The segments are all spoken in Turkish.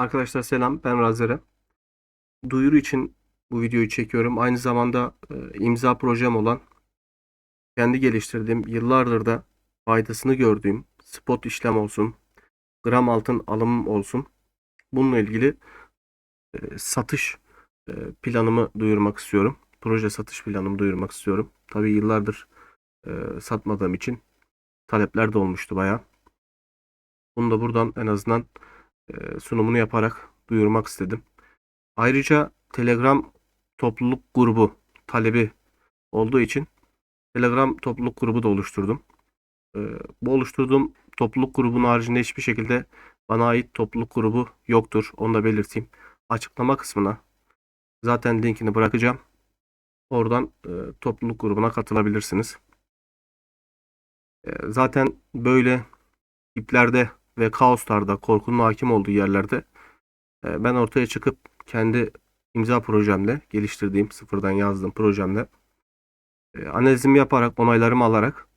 Arkadaşlar selam ben Razere. Duyuru için bu videoyu çekiyorum. Aynı zamanda e, imza projem olan kendi geliştirdiğim yıllardır da faydasını gördüğüm spot işlem olsun, gram altın alımım olsun. Bununla ilgili e, satış e, planımı duyurmak istiyorum. Proje satış planımı duyurmak istiyorum. Tabii yıllardır e, satmadığım için talepler de olmuştu bayağı. Bunu da buradan en azından sunumunu yaparak duyurmak istedim. Ayrıca Telegram topluluk grubu talebi olduğu için Telegram topluluk grubu da oluşturdum. E, bu oluşturduğum topluluk grubunun haricinde hiçbir şekilde bana ait topluluk grubu yoktur. Onu da belirteyim. Açıklama kısmına zaten linkini bırakacağım. Oradan e, topluluk grubuna katılabilirsiniz. E, zaten böyle iplerde ve kaoslarda, korkunun hakim olduğu yerlerde e, ben ortaya çıkıp kendi imza projemle, geliştirdiğim, sıfırdan yazdığım projemle e, analizimi yaparak, onaylarımı alarak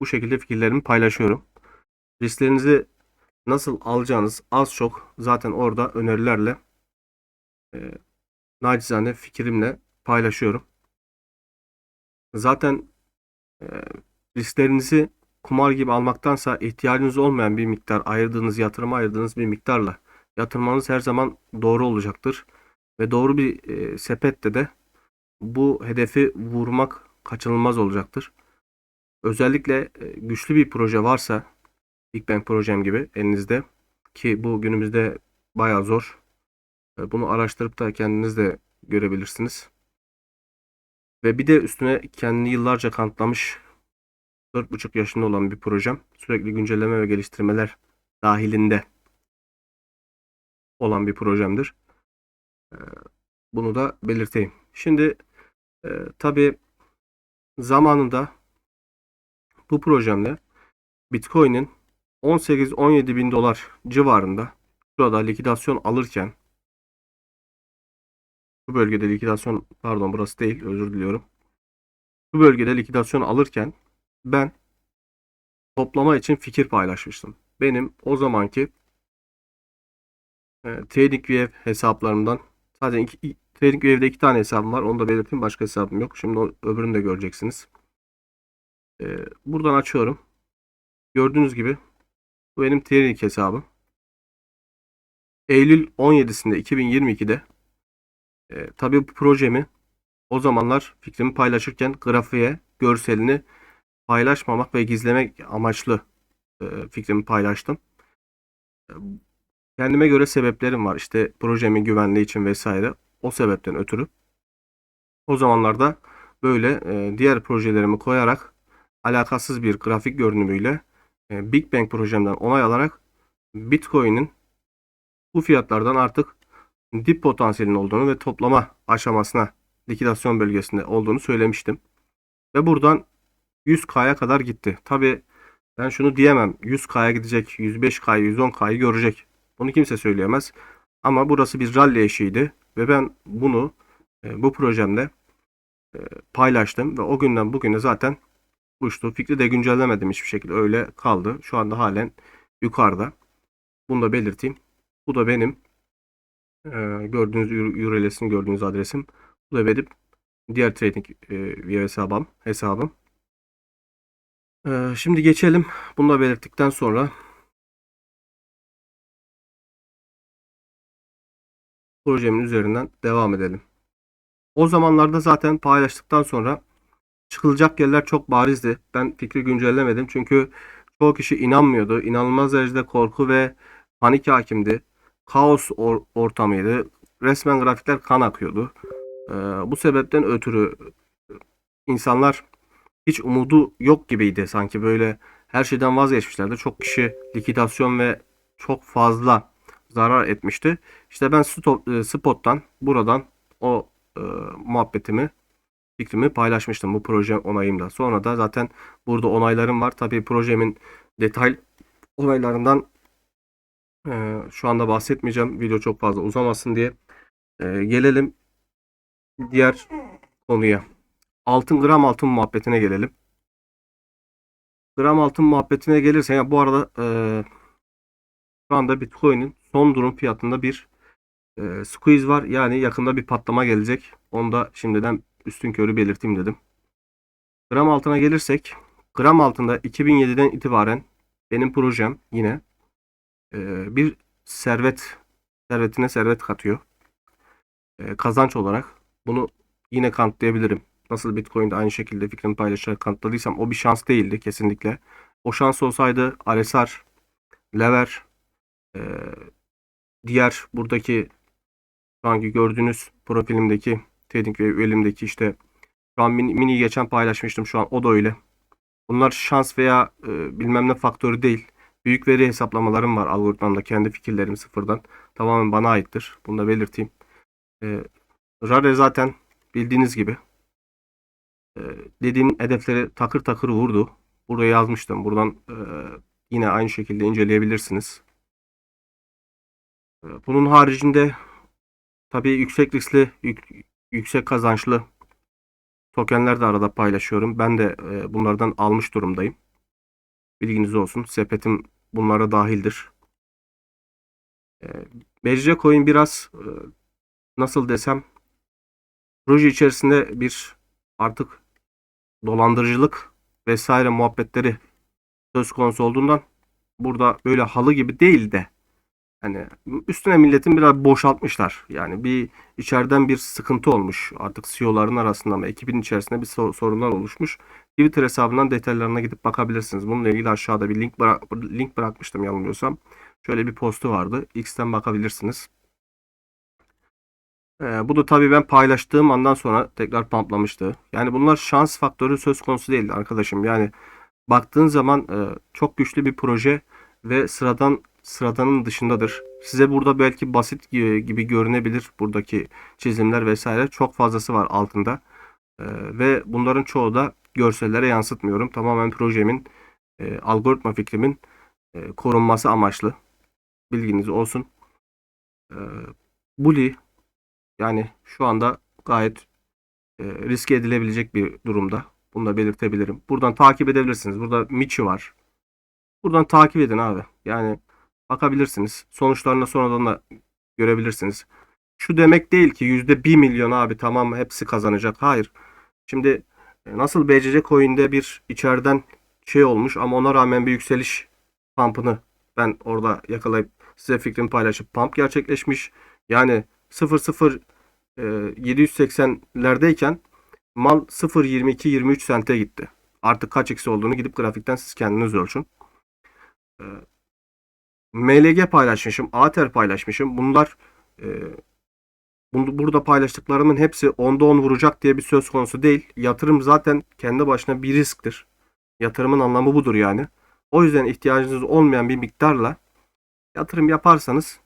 bu şekilde fikirlerimi paylaşıyorum. Risklerinizi nasıl alacağınız az çok zaten orada önerilerle e, nacizane fikrimle paylaşıyorum. Zaten e, risklerinizi kumar gibi almaktansa ihtiyacınız olmayan bir miktar ayırdığınız, yatırıma ayırdığınız bir miktarla yatırmanız her zaman doğru olacaktır. Ve doğru bir e, sepette de bu hedefi vurmak kaçınılmaz olacaktır. Özellikle e, güçlü bir proje varsa Big Bang projem gibi elinizde ki bu günümüzde bayağı zor. E, bunu araştırıp da kendiniz de görebilirsiniz. Ve bir de üstüne kendini yıllarca kanıtlamış 4,5 yaşında olan bir projem. Sürekli güncelleme ve geliştirmeler dahilinde olan bir projemdir. Ee, Bunu da belirteyim. Şimdi e, tabii zamanında bu projemle Bitcoin'in 18-17 bin dolar civarında şurada likidasyon alırken bu bölgede likidasyon pardon burası değil özür diliyorum. Bu bölgede likidasyon alırken ben toplama için fikir paylaşmıştım. Benim o zamanki e, TradingView hesaplarımdan zaten iki, TradingView'de iki tane hesabım var. Onu da belirteyim. Başka hesabım yok. Şimdi o, öbürünü de göreceksiniz. E, buradan açıyorum. Gördüğünüz gibi bu benim Trading hesabım. Eylül 17'sinde 2022'de e, tabii bu projemi o zamanlar fikrimi paylaşırken grafiğe, görselini paylaşmamak ve gizlemek amaçlı e, fikrimi paylaştım. E, kendime göre sebeplerim var. İşte projemin güvenliği için vesaire. O sebepten ötürü. O zamanlarda böyle e, diğer projelerimi koyarak alakasız bir grafik görünümüyle Big Bang projemden onay alarak Bitcoin'in bu fiyatlardan artık dip potansiyelinin olduğunu ve toplama aşamasına likidasyon bölgesinde olduğunu söylemiştim. Ve buradan 100K'ya kadar gitti. Tabi ben şunu diyemem. 100K'ya gidecek, 105K'yı, 110K'yı görecek. Bunu kimse söyleyemez. Ama burası bir rally eşiğiydi ve ben bunu e, bu projemde e, paylaştım ve o günden bugüne zaten uçtu. Fikri de güncellemedim hiçbir şekilde. Öyle kaldı. Şu anda halen yukarıda. Bunu da belirteyim. Bu da benim e, gördüğünüz URL'sini gördüğünüz adresim. Bu da benim diğer trading hesabım. hesabım. Ee, şimdi geçelim. Bunu da belirttikten sonra projemin üzerinden devam edelim. O zamanlarda zaten paylaştıktan sonra çıkılacak yerler çok barizdi. Ben fikri güncellemedim çünkü çoğu kişi inanmıyordu. İnanılmaz derecede korku ve panik hakimdi. Kaos or ortamıydı. Resmen grafikler kan akıyordu. Ee, bu sebepten ötürü insanlar hiç umudu yok gibiydi sanki böyle her şeyden vazgeçmişlerdi. Çok kişi likidasyon ve çok fazla zarar etmişti. İşte ben e, spot'tan buradan o e, muhabbetimi fikrimi paylaşmıştım bu proje onayımda. Sonra da zaten burada onaylarım var. Tabii projemin detay onaylarından e, şu anda bahsetmeyeceğim. Video çok fazla uzamasın diye. E, gelelim diğer konuya altın gram altın muhabbetine gelelim. Gram altın muhabbetine gelirse yani bu arada e, şu anda Bitcoin'in son durum fiyatında bir e, squeeze var. Yani yakında bir patlama gelecek. Onu da şimdiden üstün körü belirteyim dedim. Gram altına gelirsek gram altında 2007'den itibaren benim projem yine e, bir servet servetine servet katıyor. E, kazanç olarak bunu yine kanıtlayabilirim. Nasıl Bitcoin'de aynı şekilde fikrimi paylaşarak kanıtladıysam o bir şans değildi kesinlikle. O şans olsaydı RSR, Lever, e, diğer buradaki şu anki gördüğünüz profilimdeki Trading ve elimdeki işte şu an mini, mini geçen paylaşmıştım şu an o da öyle. Bunlar şans veya e, bilmem ne faktörü değil. Büyük veri hesaplamalarım var algoritmamda kendi fikirlerim sıfırdan. Tamamen bana aittir. Bunu da belirteyim. E, Rare zaten bildiğiniz gibi dediğim hedefleri takır takır vurdu. Burada yazmıştım. Buradan e, yine aynı şekilde inceleyebilirsiniz. E, bunun haricinde tabii yüksek riskli, yük- yüksek kazançlı tokenler de arada paylaşıyorum. Ben de e, bunlardan almış durumdayım. Bilginiz olsun. Sepetim bunlara dahildir. E, BCC Coin biraz e, nasıl desem proje içerisinde bir artık dolandırıcılık vesaire muhabbetleri söz konusu olduğundan burada böyle halı gibi değil de hani üstüne milletin biraz boşaltmışlar. Yani bir içeriden bir sıkıntı olmuş. Artık CEO'ların arasında ama ekibin içerisinde bir sor- sorunlar oluşmuş. Twitter hesabından detaylarına gidip bakabilirsiniz. Bununla ilgili aşağıda bir link bıra- link bırakmıştım yanılmıyorsam. Şöyle bir postu vardı. X'ten bakabilirsiniz. Ee, bu da tabii ben paylaştığım andan sonra tekrar pamplamıştı. Yani bunlar şans faktörü söz konusu değil arkadaşım. Yani baktığın zaman e, çok güçlü bir proje ve sıradan sıradanın dışındadır. Size burada belki basit gi- gibi görünebilir buradaki çizimler vesaire. Çok fazlası var altında. Ee, ve bunların çoğu da görsellere yansıtmıyorum. Tamamen projemin, e, algoritma fikrimin e, korunması amaçlı. Bilginiz olsun. Ee, Bully yani şu anda gayet e, riske edilebilecek bir durumda. Bunu da belirtebilirim. Buradan takip edebilirsiniz. Burada Michi var. Buradan takip edin abi. Yani bakabilirsiniz. Sonuçlarına sonradan da görebilirsiniz. Şu demek değil ki yüzde bir milyon abi tamam hepsi kazanacak. Hayır. Şimdi e, nasıl BCC Coin'de bir içeriden şey olmuş ama ona rağmen bir yükseliş pump'ını ben orada yakalayıp size fikrimi paylaşıp pump gerçekleşmiş. Yani 0.0 e, 780'lerdeyken mal 0.22-23 sente gitti. Artık kaç eksi olduğunu gidip grafikten siz kendiniz ölçün. E, MLG paylaşmışım, Ater paylaşmışım. Bunlar e, bunu, burada paylaştıklarımın hepsi onda 10 vuracak diye bir söz konusu değil. Yatırım zaten kendi başına bir risktir. Yatırımın anlamı budur yani. O yüzden ihtiyacınız olmayan bir miktarla yatırım yaparsanız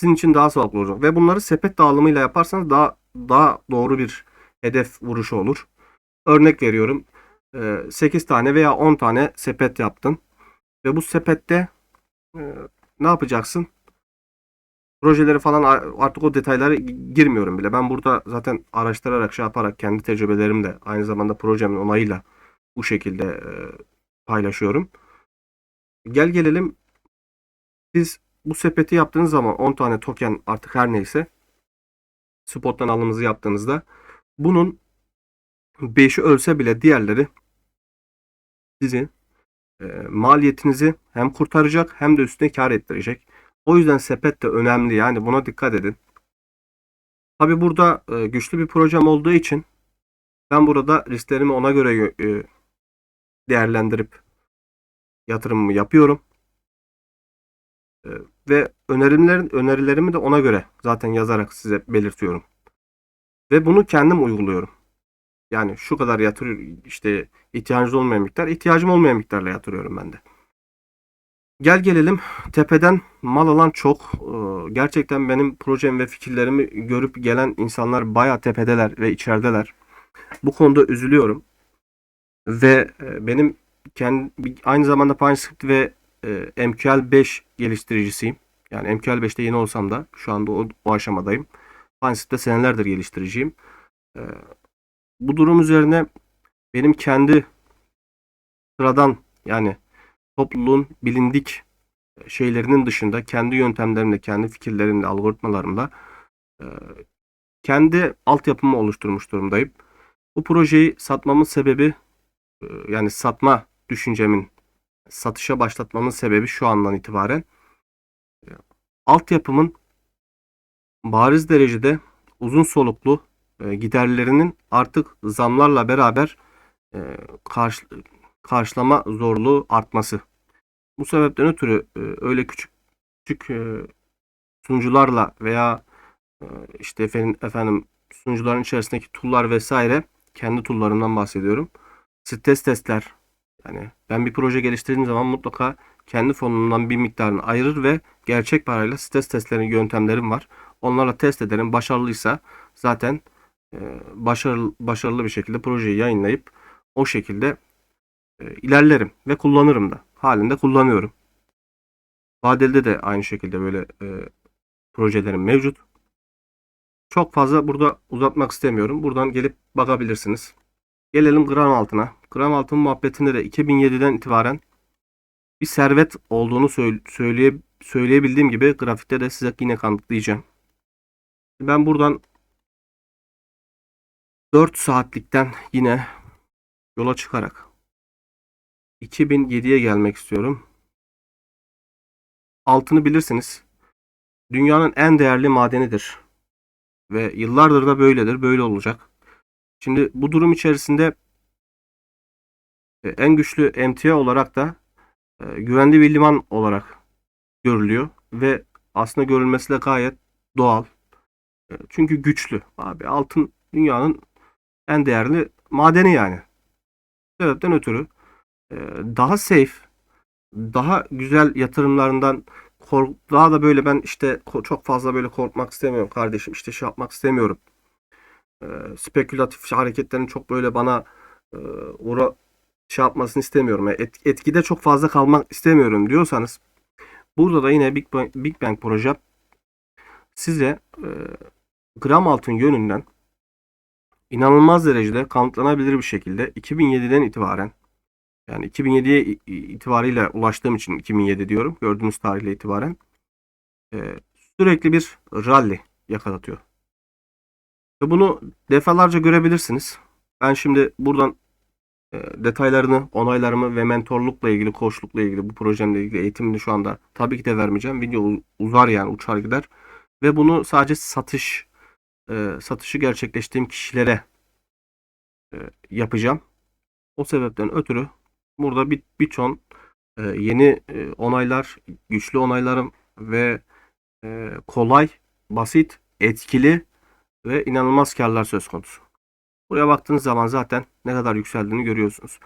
sizin için daha sağlıklı olacak. Ve bunları sepet dağılımıyla yaparsanız daha daha doğru bir hedef vuruşu olur. Örnek veriyorum. 8 tane veya 10 tane sepet yaptın. Ve bu sepette e, ne yapacaksın? Projeleri falan artık o detaylara gi- girmiyorum bile. Ben burada zaten araştırarak şey yaparak kendi tecrübelerimle aynı zamanda projemin onayıyla bu şekilde e, paylaşıyorum. Gel gelelim siz bu sepeti yaptığınız zaman 10 tane token artık her neyse spottan alımınızı yaptığınızda bunun 5'i ölse bile diğerleri sizin e, maliyetinizi hem kurtaracak hem de üstüne kar ettirecek. O yüzden sepet de önemli yani buna dikkat edin. Tabi burada e, güçlü bir projem olduğu için ben burada risklerimi ona göre e, değerlendirip yatırımımı yapıyorum. E, ve önerimlerin önerilerimi de ona göre zaten yazarak size belirtiyorum. Ve bunu kendim uyguluyorum. Yani şu kadar yatır işte ihtiyacınız olmayan miktar, ihtiyacım olmayan miktarla yatırıyorum ben de. Gel gelelim tepeden mal alan çok. Ee, Gerçekten benim projem ve fikirlerimi görüp gelen insanlar bayağı tepedeler ve içerideler. Bu konuda üzülüyorum. Ve e, benim kendi aynı zamanda PineScript ve e, MQL 5 geliştiricisiyim. Yani MQL 5'te yeni olsam da şu anda o, o aşamadayım. PineScript'te senelerdir geliştiriciyim. Ee, Bu durum üzerine benim kendi sıradan yani topluluğun bilindik şeylerinin dışında kendi yöntemlerimle, kendi fikirlerimle, algoritmalarımla e, kendi altyapımı oluşturmuş durumdayım. Bu projeyi satmamın sebebi e, yani satma düşüncemin satışa başlatmamın sebebi şu andan itibaren e, altyapımın bariz derecede uzun soluklu e, giderlerinin artık zamlarla beraber e, karşı, karşılama zorluğu artması. Bu sebepten ötürü öyle küçük küçük sunucularla veya işte efendim, efendim sunucuların içerisindeki tool'lar vesaire kendi tool'larımdan bahsediyorum. Stres testler yani ben bir proje geliştirdiğim zaman mutlaka kendi fonumdan bir miktarını ayırır ve gerçek parayla stres testlerinin yöntemlerim var. Onlarla test ederim. Başarılıysa zaten e, başarılı, başarılı bir şekilde projeyi yayınlayıp o şekilde e, ilerlerim ve kullanırım da. Halinde kullanıyorum. Vadeli'de de aynı şekilde böyle e, projelerim mevcut. Çok fazla burada uzatmak istemiyorum. Buradan gelip bakabilirsiniz. Gelelim gram altına. Gram altın muhabbetinde de 2007'den itibaren bir servet olduğunu söyle, söyleye, söyleyebildiğim gibi grafikte de size yine kanıtlayacağım. Ben buradan 4 saatlikten yine yola çıkarak 2007'ye gelmek istiyorum. Altını bilirsiniz. Dünyanın en değerli madenidir. Ve yıllardır da böyledir, böyle olacak. Şimdi bu durum içerisinde e, en güçlü emtia olarak da e, güvenli bir liman olarak görülüyor ve aslında görülmesi de gayet doğal. E, Çünkü güçlü. Abi altın dünyanın en değerli madeni yani. Sebepten ötürü daha safe, daha güzel yatırımlarından daha da böyle ben işte çok fazla böyle korkmak istemiyorum kardeşim. işte şey yapmak istemiyorum. E, spekülatif hareketlerin çok böyle bana e, uğra şey yapmasını istemiyorum. Yani et- etkide çok fazla kalmak istemiyorum diyorsanız burada da yine Big Bang, Big Bang proje size e, gram altın yönünden inanılmaz derecede kanıtlanabilir bir şekilde 2007'den itibaren yani 2007'ye i- itibariyle ulaştığım için 2007 diyorum. Gördüğünüz tarihle itibaren e, sürekli bir rally yakalatıyor. Bunu defalarca görebilirsiniz. Ben şimdi buradan e, detaylarını, onaylarımı ve mentorlukla ilgili, koçlukla ilgili, bu projemle ilgili eğitimini şu anda tabii ki de vermeyeceğim. Video uzar yani uçar gider. Ve bunu sadece satış, e, satışı gerçekleştirdiğim kişilere e, yapacağım. O sebepten ötürü burada bir birçok e, yeni onaylar, güçlü onaylarım ve kolay, basit, etkili ve inanılmaz karlar söz konusu. Buraya baktığınız zaman zaten ne kadar yükseldiğini görüyorsunuz.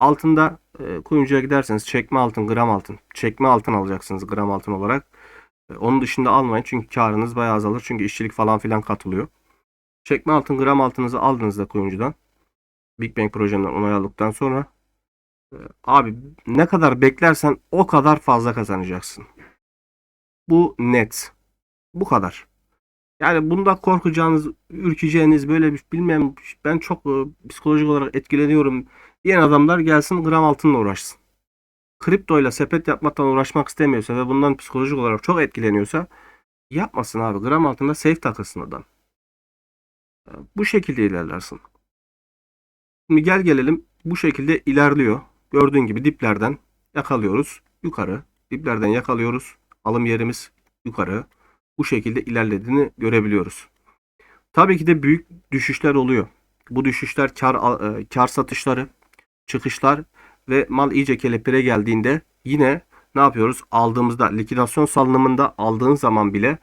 Altında e, kuyumcuya giderseniz çekme altın, gram altın, çekme altın alacaksınız gram altın olarak. E, onun dışında almayın çünkü karınız bayağı azalır. Çünkü işçilik falan filan katılıyor. Çekme altın, gram altınızı aldığınızda kuyumcudan Big Bang projemden onay aldıktan sonra e, abi ne kadar beklersen o kadar fazla kazanacaksın. Bu net. Bu kadar. Yani bunda korkacağınız, ürkeceğiniz böyle bir bilmem ben çok e, psikolojik olarak etkileniyorum diyen adamlar gelsin gram altınla uğraşsın. Kriptoyla sepet yapmaktan uğraşmak istemiyorsa ve bundan psikolojik olarak çok etkileniyorsa yapmasın abi. Gram altında safe takılsın adam. E, Bu şekilde ilerlersin. Şimdi gel gelelim bu şekilde ilerliyor. Gördüğün gibi diplerden yakalıyoruz yukarı. Diplerden yakalıyoruz. Alım yerimiz yukarı. Bu şekilde ilerlediğini görebiliyoruz. Tabii ki de büyük düşüşler oluyor. Bu düşüşler kar e, kar satışları, çıkışlar ve mal iyice kelepire geldiğinde yine ne yapıyoruz? Aldığımızda likidasyon salınımında aldığın zaman bile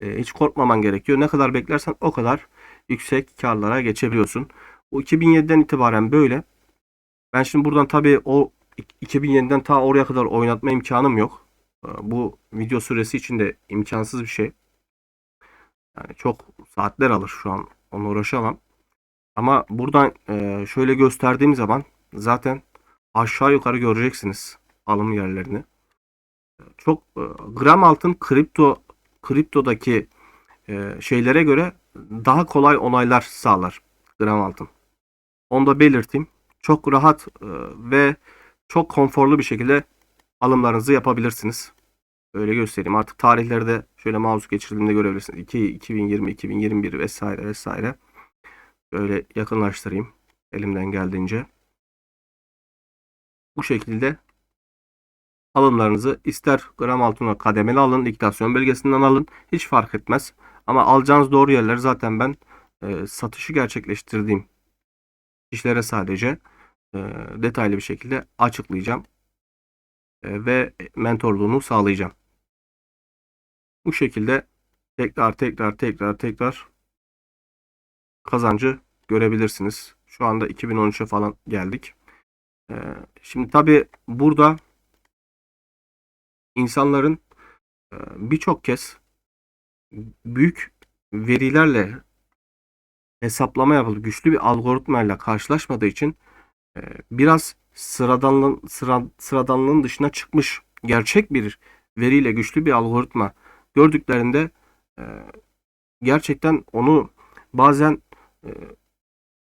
e, hiç korkmaman gerekiyor. Ne kadar beklersen o kadar yüksek karlara geçebiliyorsun. Bu 2007'den itibaren böyle. Ben şimdi buradan tabii o 2007'den ta oraya kadar oynatma imkanım yok. E, Bu video süresi için de imkansız bir şey. Yani çok saatler alır şu an onunla uğraşamam. Ama buradan e, şöyle gösterdiğim zaman zaten aşağı yukarı göreceksiniz alım yerlerini. Çok e, gram altın kripto kriptodaki e, şeylere göre daha kolay onaylar sağlar gram altın. Onu da belirteyim. Çok rahat ve çok konforlu bir şekilde alımlarınızı yapabilirsiniz. Öyle göstereyim. Artık tarihleri de şöyle mouse geçirdiğimde görebilirsiniz. 2, 2020, 2021 vesaire vesaire. Böyle yakınlaştırayım elimden geldiğince. Bu şekilde alımlarınızı ister gram altına kademeli alın, likidasyon belgesinden alın. Hiç fark etmez. Ama alacağınız doğru yerler zaten ben e, satışı gerçekleştirdiğim kişilere sadece e, detaylı bir şekilde açıklayacağım. E, ve mentorluğunu sağlayacağım. Bu şekilde tekrar tekrar tekrar tekrar kazancı görebilirsiniz. Şu anda 2013'e falan geldik. E, şimdi tabi burada insanların e, birçok kez büyük verilerle hesaplama yapıldı. Güçlü bir algoritmayla karşılaşmadığı için biraz sıradanlığın, sıra, sıradanlığın dışına çıkmış gerçek bir veriyle güçlü bir algoritma gördüklerinde e, gerçekten onu bazen e,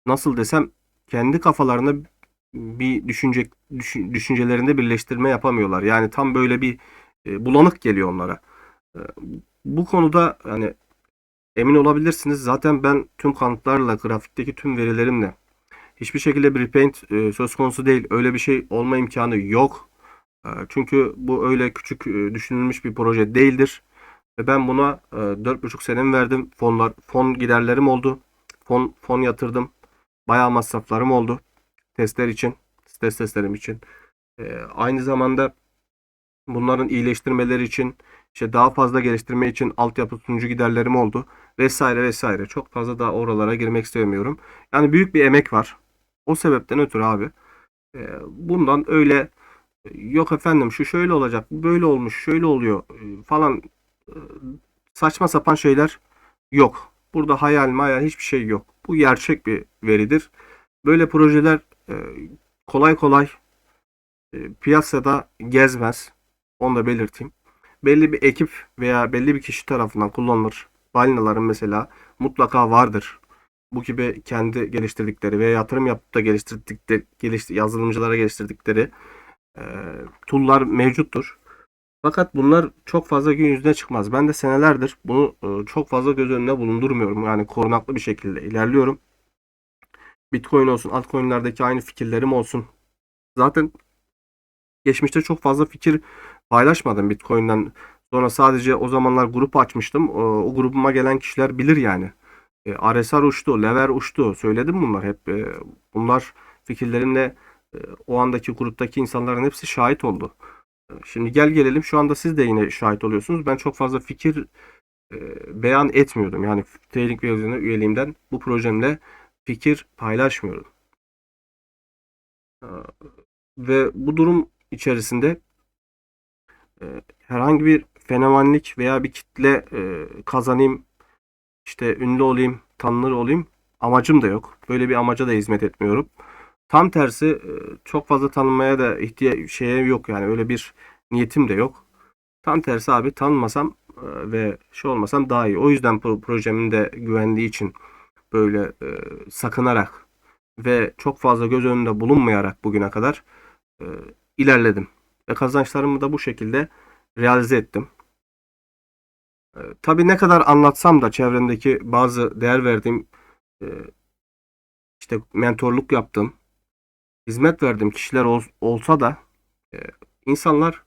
nasıl desem kendi kafalarına bir düşünce düşün, düşüncelerinde birleştirme yapamıyorlar. Yani tam böyle bir e, bulanık geliyor onlara. E, bu konuda yani emin olabilirsiniz. Zaten ben tüm kanıtlarla, grafikteki tüm verilerimle hiçbir şekilde bir repaint e, söz konusu değil. Öyle bir şey olma imkanı yok. E, çünkü bu öyle küçük e, düşünülmüş bir proje değildir. Ve ben buna e, 4,5 senem verdim. Fonlar, fon giderlerim oldu. Fon, fon yatırdım. Bayağı masraflarım oldu. Testler için, stres testlerim için. E, aynı zamanda bunların iyileştirmeleri için, işte daha fazla geliştirme için altyapı sunucu giderlerim oldu. Vesaire vesaire. Çok fazla daha oralara girmek istemiyorum. Yani büyük bir emek var. O sebepten ötürü abi. e, bundan öyle yok efendim şu şöyle olacak, böyle olmuş, şöyle oluyor e, falan e, saçma sapan şeyler yok. Burada hayal mayal hiçbir şey yok. Bu gerçek bir veridir. Böyle projeler e, kolay kolay e, piyasada gezmez. Onu da belirteyim. Belli bir ekip veya belli bir kişi tarafından kullanılır. Balinaların mesela mutlaka vardır. Bu gibi kendi geliştirdikleri veya yatırım yapıp da geliştirdikleri, geliştir, yazılımcılara geliştirdikleri e, tool'lar mevcuttur. Fakat bunlar çok fazla gün yüzüne çıkmaz. Ben de senelerdir bunu e, çok fazla göz önüne bulundurmuyorum. Yani korunaklı bir şekilde ilerliyorum. Bitcoin olsun, altcoin'lerdeki aynı fikirlerim olsun. Zaten geçmişte çok fazla fikir paylaşmadım Bitcoin'den. Sonra sadece o zamanlar grup açmıştım. O, o grubuma gelen kişiler bilir yani. E, RSR uçtu, Lever uçtu. Söyledim bunlar hep. E, bunlar fikirlerimle e, o andaki gruptaki insanların hepsi şahit oldu. E, Şimdi gel gelelim şu anda siz de yine şahit oluyorsunuz. Ben çok fazla fikir e, beyan etmiyordum. Yani Trailing Vizyonu üyeliğimden bu projemle fikir paylaşmıyorum. E, Ve bu durum içerisinde e, herhangi bir fenomenlik veya bir kitle e, kazanayım, işte ünlü olayım, tanınır olayım amacım da yok. Böyle bir amaca da hizmet etmiyorum. Tam tersi e, çok fazla tanınmaya da ihtiyaç şeye yok yani öyle bir niyetim de yok. Tam tersi abi tanınmasam e, ve şey olmasam daha iyi. O yüzden pro- projemin de güvenliği için böyle e, sakınarak ve çok fazla göz önünde bulunmayarak bugüne kadar ilerledim. Ve kazançlarımı da bu şekilde realize ettim. E, tabii ne kadar anlatsam da çevremdeki bazı değer verdiğim e, işte mentorluk yaptığım, hizmet verdiğim kişiler ol- olsa da e, insanlar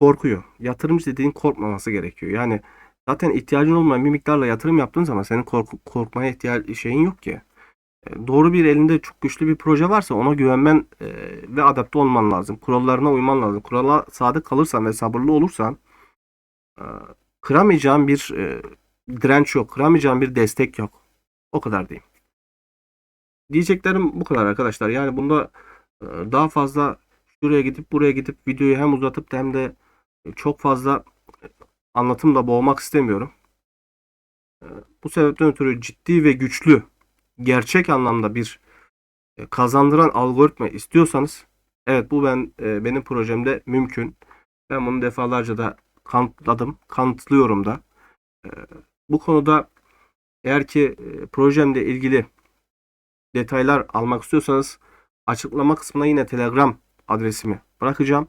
korkuyor. Yatırımcı dediğin korkmaması gerekiyor. Yani zaten ihtiyacın olmayan bir miktarla yatırım yaptığın zaman senin korku- korkmaya ihtiyaç şeyin yok ki. E, Doğru bir elinde çok güçlü bir proje varsa ona güvenmen ve adapte olman lazım. Kurallarına uyman lazım. Kurala sadık kalırsan ve sabırlı olursan e, kıramayacağın bir e, direnç yok. Kıramayacağın bir destek yok. O kadar diyeyim. Diyeceklerim bu kadar arkadaşlar. Yani bunda e, daha fazla şuraya gidip buraya gidip videoyu hem uzatıp hem de çok fazla anlatımla boğmak istemiyorum. E, Bu sebepten ötürü ciddi ve güçlü gerçek anlamda bir e, kazandıran algoritma istiyorsanız evet bu ben e, benim projemde mümkün. Ben bunu defalarca da kanıtladım, kanıtlıyorum da. E, Bu konuda eğer ki e, projemle ilgili detaylar almak istiyorsanız açıklama kısmına yine Telegram adresimi bırakacağım.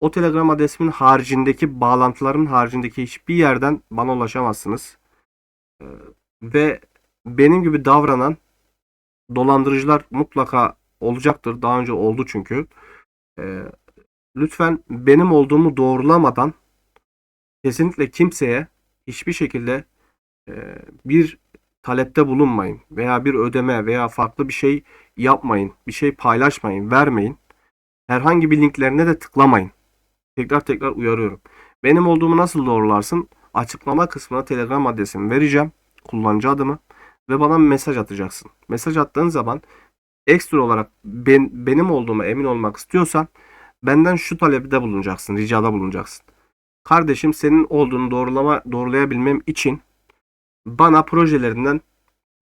O Telegram adresimin haricindeki bağlantıların haricindeki hiçbir yerden bana ulaşamazsınız. Ee, Ve benim gibi davranan dolandırıcılar mutlaka olacaktır. Daha önce oldu çünkü. Ee, lütfen benim olduğumu doğrulamadan kesinlikle kimseye hiçbir şekilde e, bir talepte bulunmayın veya bir ödeme veya farklı bir şey yapmayın, bir şey paylaşmayın, vermeyin. Herhangi bir linklerine de tıklamayın. Tekrar tekrar uyarıyorum. Benim olduğumu nasıl doğrularsın? Açıklama kısmına Telegram adresimi vereceğim. Kullanıcı adımı ve bana mesaj atacaksın. Mesaj attığın zaman ekstra olarak ben, benim olduğuma emin olmak istiyorsan benden şu talepte bulunacaksın, ricada bulunacaksın. Kardeşim senin olduğunu doğrulama doğrulayabilmem için bana projelerinden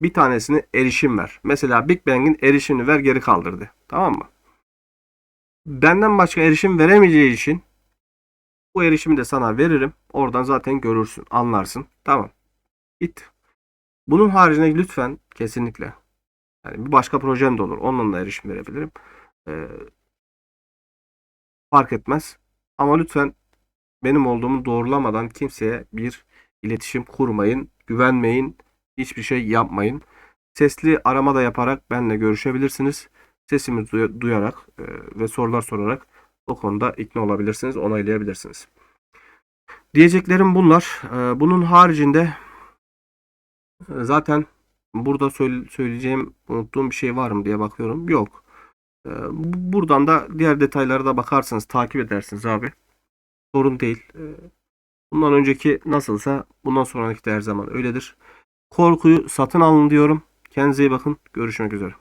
bir tanesini erişim ver. Mesela Big Bang'in erişimini ver geri kaldırdı. Tamam mı? Benden başka erişim veremeyeceği için bu erişimi de sana veririm. Oradan zaten görürsün, anlarsın. Tamam. Git. Bunun haricinde lütfen kesinlikle yani bir başka projem de olur. Onunla da erişim verebilirim. Ee, fark etmez. Ama lütfen benim olduğumu doğrulamadan kimseye bir iletişim kurmayın, güvenmeyin, hiçbir şey yapmayın. Sesli arama da yaparak benimle görüşebilirsiniz. Sesimi duy- duyarak e, ve sorular sorarak o konuda ikna olabilirsiniz, onaylayabilirsiniz. Diyeceklerim bunlar. E, bunun haricinde e, zaten burada söyle- söyleyeceğim, unuttuğum bir şey var mı diye bakıyorum. Yok. Bu- buradan da diğer detaylara da bakarsınız, takip edersiniz abi. Sorun değil. Bundan önceki nasılsa bundan sonraki de her zaman öyledir. Korkuyu satın alın diyorum. Kendinize iyi bakın. Görüşmek üzere.